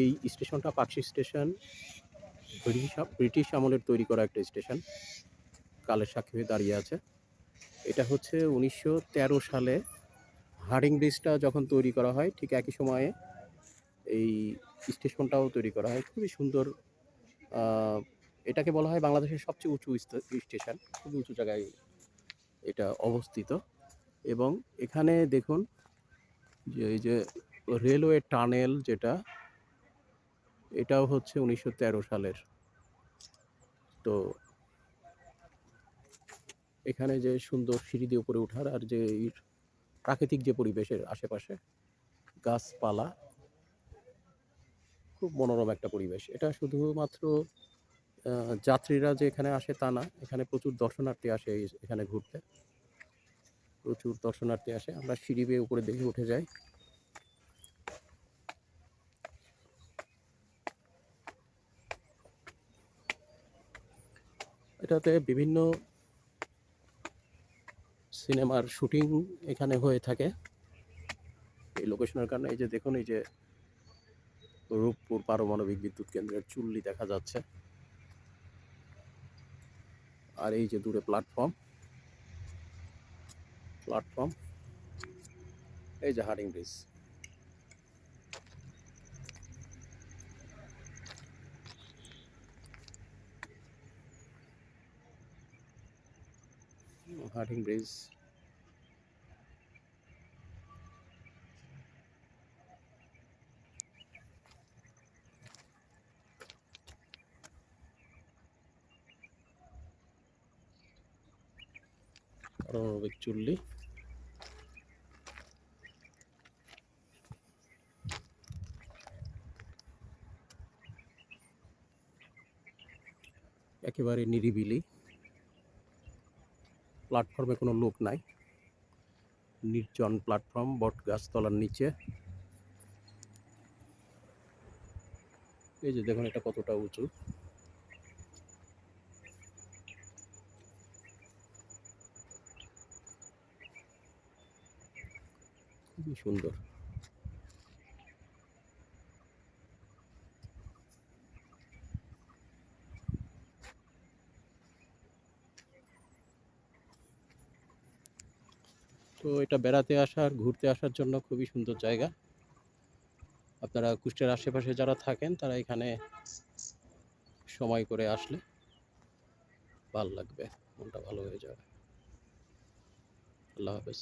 এই স্টেশনটা Pakshi station, British British আমলের তৈরি করা একটা স্টেশন। কালের সাক্ষী হয়ে দাঁড়িয়ে আছে। এটা হচ্ছে উনিশশো তেরো সালে হার্ডিং ব্রিজটা যখন তৈরি করা হয়, ঠিক একই সময়ে এই স্টেশনটাও তৈরি করা হয়। খুবই সুন্দর এটাকে বলা হয় বাংলাদেশের সবচেয়ে উঁচু স্টেশন। খুবই উঁচু জায়গায় এটা অবস্থিত। এবং এখানে দেখুন, যে এই যে রেলওয়ে টানেল যেটা এটাও হচ্ছে উনিশশো তেরো সালের। তো এখানে যে সুন্দর সিঁড়ি দিয়ে উপরে ওঠার আর যে প্রাকৃতিক যে পরিবেশের আশেপাশে গাছপালা, খুব মনোরম একটা পরিবেশ। এটা শুধুমাত্র যাত্রীরা যে এখানে আসে তা না, এখানে প্রচুর দর্শনার্থী আসে এখানে ঘুরতে। প্রচুর দর্শনার্থী আসে। আমরা সিঁড়ি বেয়ে উপরে দেখে উঠে যাই। এটাতে বিভিন্ন সিনেমার শুটিং এখানে হয়ে থাকে। এই লোকেশনের কারণে এই যে দেখুন, এই যে রূপপুর পারমাণবিক বিদ্যুৎ কেন্দ্রের চুল্লি দেখা যাচ্ছে। আর এই যে দূরে প্ল্যাটফর্ম প্ল্যাটফর্ম এই যে হার্ডিং ব্রিজ। হার্ডিং ব্রিজ পারমাণবিক চুল্লি। একেবারে নিরিবিলি। প্ল্যাটফর্মে কোনো লোক নাই। নির্জন প্ল্যাটফর্ম বট গাছতলার নিচে। এই যে দেখুন এটা কতটা উঁচু। খুবই সুন্দর। তো এটা বেড়াতে আসার ঘুরতে আসার জন্য খুবই সুন্দর জায়গা। আপনারা কুষ্টের আশেপাশে যারা থাকেন, তারা এখানে সময় করে আসলে ভালো লাগবে, মনটা ভালো হয়ে যাবে। আল্লাহ হাফেজ।